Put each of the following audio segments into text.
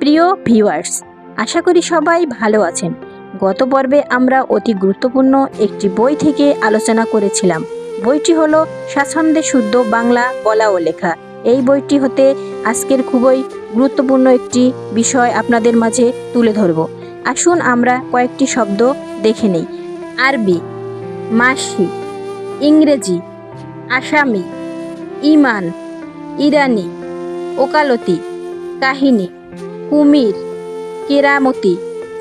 প্রিয় ভিউয়ার্স, আশা করি সবাই ভালো আছেন। গত পর্বে আমরা অতি গুরুত্বপূর্ণ একটি বই থেকে আলোচনা করেছিলাম। বইটি হলো স্বাচ্ছন্দ্যে শুদ্ধ বাংলা বলা ও লেখা। এই বইটি হতে আজকের খুবই গুরুত্বপূর্ণ একটি বিষয় আপনাদের মাঝে তুলে ধরব। আসুন আমরা কয়েকটি শব্দ দেখে নেই। আরবি, মাসি, ইংরেজি, আসামি, ইমান, ইরানি, ওকালতি, কাহিনী। কুমির, কেরামতি,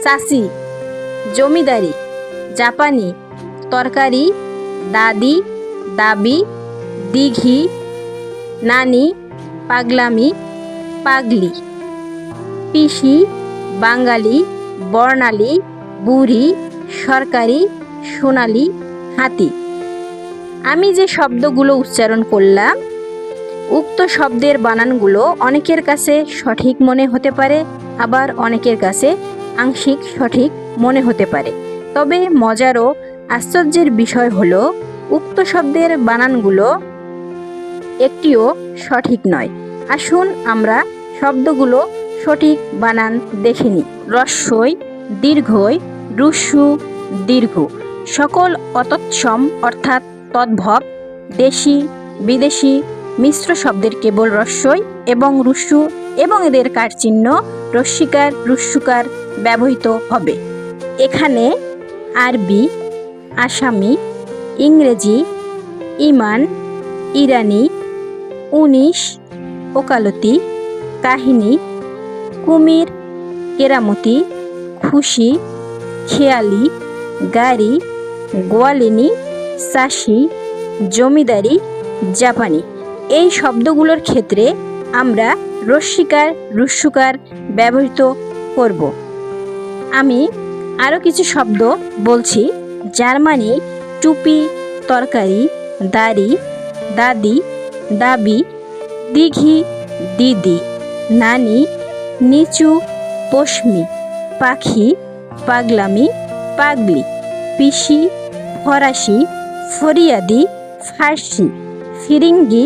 চাষি, জমিদারি, জাপানি, তরকারি, দাদি, দাবি, দিঘি, নানি, পাগলামি, পাগলি। পিসি, বাঙালি, বর্ণালী, বুড়ি, সরকারি, সোনালি, হাতি। আমি যে শব্দগুলো উচ্চারণ করলাম উক্ত শব্দের বানানগুলো অনেকের কাছে সঠিক মনে হতে পারে, আবার অনেকের কাছে আংশিক সঠিক মনে হতে পারে। তবে মজার ও আশ্চর্যের বিষয় হলো, উক্ত শব্দের বানানগুলো একটিও সঠিক নয়। আসুন আমরা শব্দগুলো সঠিক বানান দেখে নিই। রস্যই দীর্ঘই রুসু দীর্ঘ। সকল অতৎসম অর্থাৎ তদ্ভব, দেশি, বিদেশি মিশ্র শব্দের কেবল রস্যই এবং রুসু এবং এদের কারচিহ্ন রস্যিকার রুস্যুকার ব্যবহৃত হবে। এখানে আরবি, আসামি, ইংরেজি, ইমান, ইরানি, উনিশ, ওকালতি, কাহিনী, কুমির, কেরামতি, খুশি, খেয়ালি, গাড়ি, গোয়ালিনী সাশি জমিদারি, জাপানি। এই শব্দগুলোর ক্ষেত্রে আমরা রস্যিকার রুস্যুকার ব্যবহৃত করব। আমি আরও কিছু শব্দ বলছি। জার্মানি, টুপি, তরকারি, দাড়ি, দাদি, দাবি, দিঘি, দিদি, নানি, নিচু, পশমি, পাখি, পাগলামি, পাগলি, পিসি, ফরাসি, ফরিয়াদি, ফার্সি, ফিরিঙ্গি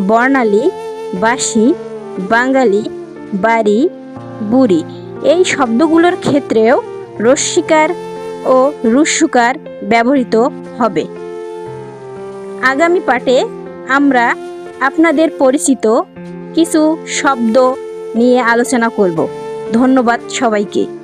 বর্ণালী বাসি বাঙালি, বাড়ি, বুড়ি। এই শব্দগুলোর ক্ষেত্রেও রস্যিকার ও রুস্যুকার ব্যবহৃত হবে। আগামী পাঠে আমরা আপনাদের পরিচিত কিছু শব্দ নিয়ে আলোচনা করব। ধন্যবাদ সবাইকে।